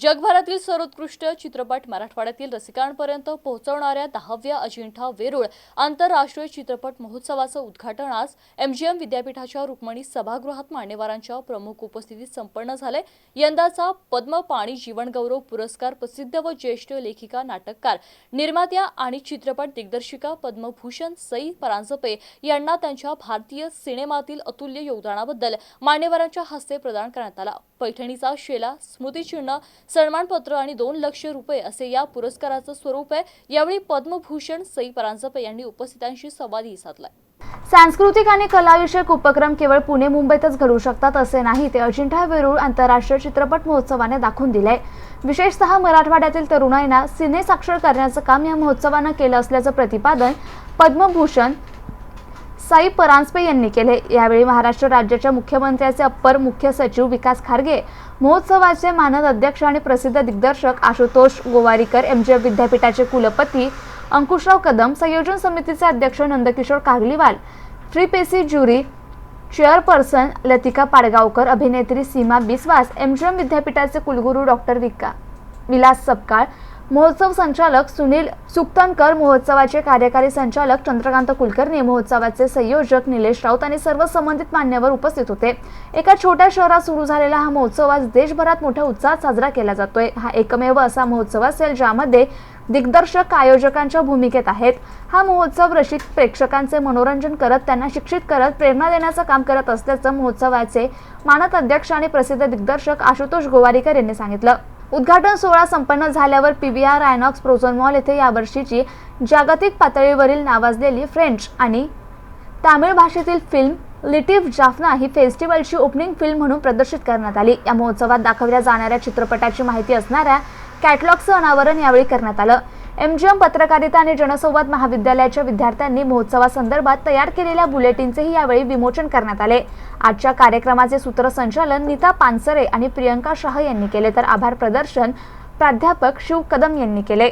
जगभरातील सर्वोत्कृष्ट चित्रपट मराठवाड्यातील रसिकांपर्यंत पोहोचवणाऱ्या दहाव्या अजिंठा वेरूळ आंतरराष्ट्रीय चित्रपट महोत्सवाचं उद्घाटन आज एमजीएम विद्यापीठाच्या रुक्मणी सभागृहात मान्यवरांच्या प्रमुख उपस्थितीत संपन्न झाले. यंदाचा पद्म पाणी जीवनगौरव पुरस्कार प्रसिद्ध व ज्येष्ठ लेखिका नाटककार निर्मात्या आणि चित्रपट दिग्दर्शिका पद्मभूषण सई परांजपे यांना त्यांच्या भारतीय सिनेमातील अतुल्य योगदानाबद्दल मान्यवरांच्या हस्ते प्रदान करण्यात आला. पैठणीचा शेला स्मृतिचिन्ह सन्मानपत्र आणि दोन लक्ष रुपये असे या पुरस्काराचं स्वरूप आहे. यावेळी पद्मभूषण सई परांजपे यांनी उपस्थितांशी संवादही साधलाय. सांस्कृतिक आणि कलाविषयक उपक्रम केवळ पुणे मुंबईतच घडू शकतात असे नाही ते अजिंठा वेरूळ आंतरराष्ट्रीय चित्रपट महोत्सवाने दाखवून दिले विशेषतः मराठवाड्यातील तरुणाईंना सिने साक्षर करण्याचं काम या महोत्सवानं केलं असल्याचं प्रतिपादन पद्मभूषण साई परांजपे यांनी केले. यावेळी महाराष्ट्र राज्याच्या मुख्यमंत्र्याचे अप्पर मुख्य सचिव विकास खारगे महोत्सवाचे मानद अध्यक्ष आणि प्रसिद्ध दिग्दर्शक आशुतोष गोवारीकर एम. एमजीएफ विद्यापीठाचे कुलपती अंकुशराव कदम संयोजन समितीचे अध्यक्ष Nandkishor Kagliwal FIPRESCI jury chairperson Latika Padgaonkar अभिनेत्री सीमा बिस्वास एम. जी. एम. विद्यापीठाचे कुलगुरू डॉक्टर विका विलास सपकाळ महोत्सव संचालक सुनील सुक्तनकर महोत्सवाचे कार्यकारी संचालक चंद्रकांत कुलकर्णी महोत्सवाचे संयोजक निलेश राऊत आणि सर्व संबंधित मान्यवर उपस्थित होते. एका छोट्या शहरात सुरू झालेला हा महोत्सव आज देशभरात मोठ्या उत्साहात साजरा केला जातोय. हा एकमेव असा महोत्सव असेल ज्यामध्ये दिग्दर्शक आयोजकांच्या भूमिकेत आहेत. हा महोत्सव रसिक प्रेक्षकांचे मनोरंजन करत त्यांना शिक्षित करत प्रेरणा देण्याचं काम करत असल्याचं महोत्सवाचे मानद अध्यक्ष आणि प्रसिद्ध दिग्दर्शक आशुतोष गोवारीकर यांनी सांगितलं. उद्घाटन सोहळा संपन्न झाल्यावर पीव्हीआर आयनॉक्स प्रोझोन मॉल येथे यावर्षीची जागतिक पातळीवरील नावाजलेली फ्रेंच आणि तामिळ भाषेतील फिल्म लिटिव्ह जाफना ही फेस्टिवलची ओपनिंग फिल्म म्हणून प्रदर्शित करण्यात आली. या महोत्सवात दाखवल्या जाणाऱ्या चित्रपटाची माहिती असणाऱ्या कॅटलॉगचं अनावरण यावेळी करण्यात आलं. एमजीएम पत्रकारिता आणि जनसंवाद महाविद्यालयाच्या विद्यार्थ्यांनी महोत्सवासंदर्भात तयार केलेल्या बुलेटिनचेही यावेळी विमोचन करण्यात आले. आजच्या कार्यक्रमाचे सूत्रसंचालन नीता पानसरे आणि प्रियंका शाह यांनी केले तर आभार प्रदर्शन प्राध्यापक शिव कदम यांनी केले.